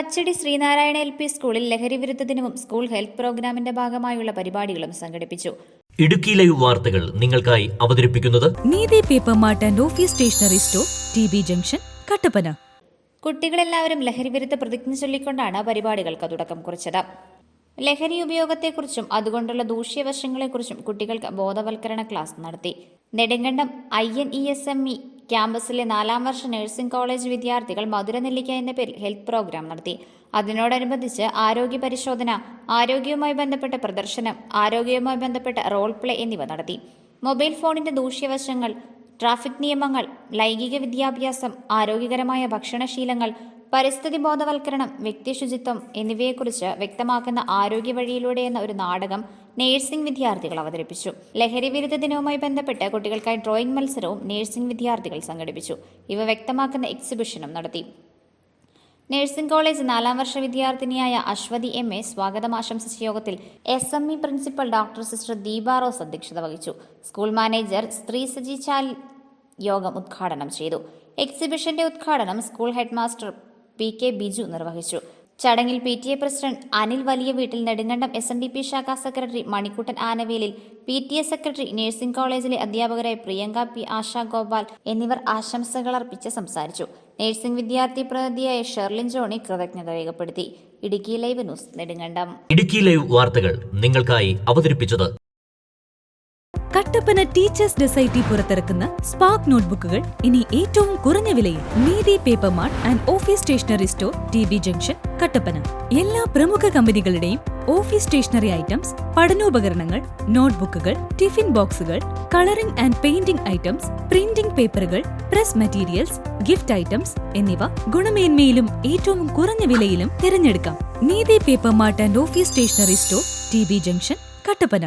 പച്ചടി Sreenarayana L P സ്കൂളിൽ ലഹരി വിരുദ്ധ ദിനവും സ്കൂൾ ഹെൽത്ത് പ്രോഗ്രാമിന്റെ ഭാഗമായുള്ള പരിപാടികളും സംഘടിപ്പിച്ചു. ഇടുക്കി ലൈവ് വാർത്തകൾ നിങ്ങൾക്കായി അവതരിപ്പിക്കുന്നത് Neethi paper mart and office stationery store T B junction Kattappana. കുട്ടികളെല്ലാവരും ലഹരി വിരുദ്ധ പ്രതിജ്ഞ ചൊല്ലിക്കൊണ്ടാണ് പരിപാടികൾക്ക് തുടക്കം കുറിച്ചത്. ലഹരി ഉപയോഗത്തെക്കുറിച്ചും അതുകൊണ്ടുള്ള ദൂഷ്യവശങ്ങളെക്കുറിച്ചും കുട്ടികൾക്ക് ബോധവൽക്കരണ ക്ലാസ് നടത്തി. Nedumkandam I N E S M E ക്യാമ്പസിലെ നാലാം വർഷ നഴ്സിംഗ് കോളേജ് വിദ്യാർത്ഥികൾ മധുരനെല്ലിക്ക എന്ന പേരിൽ ഹെൽത്ത് പ്രോഗ്രാം നടത്തി. അതിനോടനുബന്ധിച്ച് ആരോഗ്യ പരിശോധന ആരോഗ്യവുമായി ബന്ധപ്പെട്ട പ്രദർശനം ആരോഗ്യവുമായി ബന്ധപ്പെട്ട റോൾ പ്ലേ എന്നിവ നടത്തി. മൊബൈൽ ഫോണിന്റെ ദൂഷ്യവശങ്ങൾ ട്രാഫിക് നിയമങ്ങൾ ലൈംഗിക വിദ്യാഭ്യാസം ആരോഗ്യകരമായ ഭക്ഷണശീലങ്ങൾ പരിസ്ഥിതി ബോധവൽക്കരണം വ്യക്തിശുചിത്വം എന്നിവയെക്കുറിച്ച് വ്യക്തമാക്കുന്ന ആരോഗ്യ വഴിയിലൂടെ എന്ന ഒരു നാടകം നേഴ്സിംഗ് വിദ്യാർത്ഥികൾ അവതരിപ്പിച്ചു. ലഹരി വിരുദ്ധ ദിനവുമായി ബന്ധപ്പെട്ട് കുട്ടികൾക്കായി ഡ്രോയിംഗ് മത്സരവും നേഴ്സിംഗ് വിദ്യാർത്ഥികൾ സംഘടിപ്പിച്ചു. ഇവ വ്യക്തമാക്കുന്ന എക്സിബിഷനും നടത്തി. നഴ്സിംഗ് കോളേജ് നാലാം വർഷ വിദ്യാർത്ഥിനിയായ അശ്വതി എം എ സ്വാഗതം ആശംസിച്ച യോഗത്തിൽ S M E principal doctor sister Deepa Rose അധ്യക്ഷത വഹിച്ചു. സ്കൂൾ മാനേജർ സ്ത്രീ സജി ചാൽ യോഗം ഉദ്ഘാടനം ചെയ്തു. എക്സിബിഷന്റെ ഉദ്ഘാടനം school headmaster P K Biju നിർവഹിച്ചു. ചടങ്ങിൽ P T A president Anil വലിയ വീട്ടിൽ Nedumkandam S N D P ശാഖാ secretary Manikuttan ആനവേലിൽ P T A secretary nursing കോളേജിലെ അധ്യാപകരായ പ്രിയങ്ക പി ആശാ ഗോപാൽ എന്നിവർ ആശംസകൾ അർപ്പിച്ച് സംസാരിച്ചു. നഴ്സിംഗ് വിദ്യാർത്ഥി പ്രതിനിധിയായ ഷെർലിൻ ജോണി കൃതജ്ഞത രേഖപ്പെടുത്തി. Idukki live news Nedumkandam. Idukki live വാർത്തകൾ നിങ്ങൾക്കായി അവതരിപ്പിച്ചത് കട്ടപ്പന ടീച്ചേഴ്സ് ഡെസൈറ്റി പുറത്തിറക്കുന്ന സ്പാർക്ക് നോട്ട്ബുക്കുകൾ ഇനി ഏറ്റവും കുറഞ്ഞ വിലയിൽ Neethi paper mart and office stationery store T B junction Kattappana. എല്ലാ പ്രമുഖ കമ്പനികളുടെയും ഓഫീസ് സ്റ്റേഷനറി ഐറ്റംസ് പഠനോപകരണങ്ങൾ നോട്ട്ബുക്കുകൾ ടിഫിൻ ബോക്സുകൾ colouring and painting items printing പേപ്പറുകൾ പ്രസ് മെറ്റീരിയൽസ് ഗിഫ്റ്റ് ഐറ്റംസ് എന്നിവ ഗുണമേന്മയിലും ഏറ്റവും കുറഞ്ഞ വിലയിലും തിരഞ്ഞെടുക്കാം. Neethi paper mart and office stationery store T B junction Kattappana.